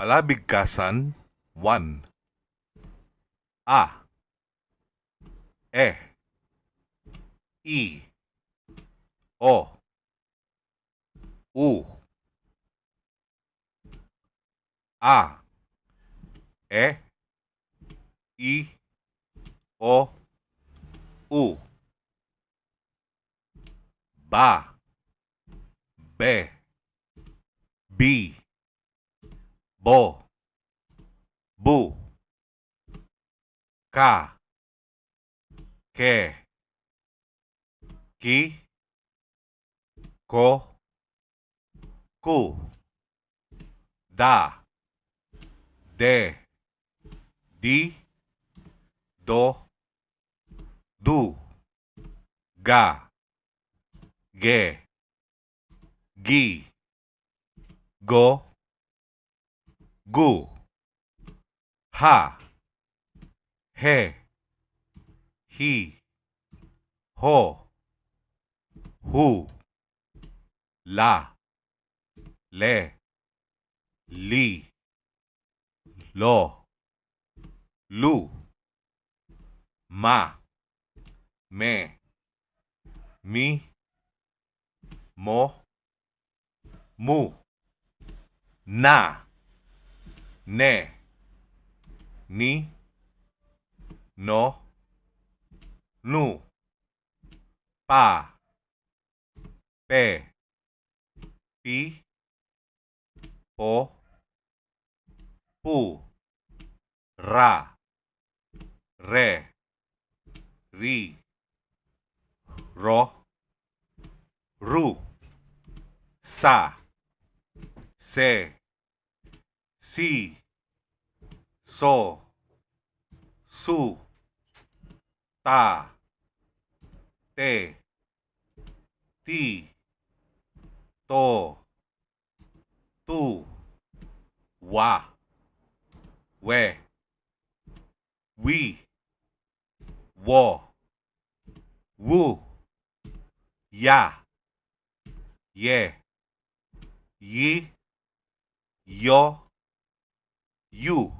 Palabigkasan 1 A. E. I. O. U. A. E. I. O. U. Ba. Be. Bi Bo. Bu. Ka. Ke. Ki. Ko. Ku. Da. De. Di. Do. Du. Ga. Ge. Gi. Go Gu. Ha. He. Hi. Ho. Hu. La. Le. Li. Lo. Lu. Ma. Me. Mi. Mo. Mu. Na. Ne. Ni. No. Nu. Pa. Pe. Pi. Po. Pu. Ra. Re. Ri. Ro. Ru. Sa. Se. Si So Su Ta Te Ti To Tu Wa We We Wo Wu Ya Ye Yi Yo You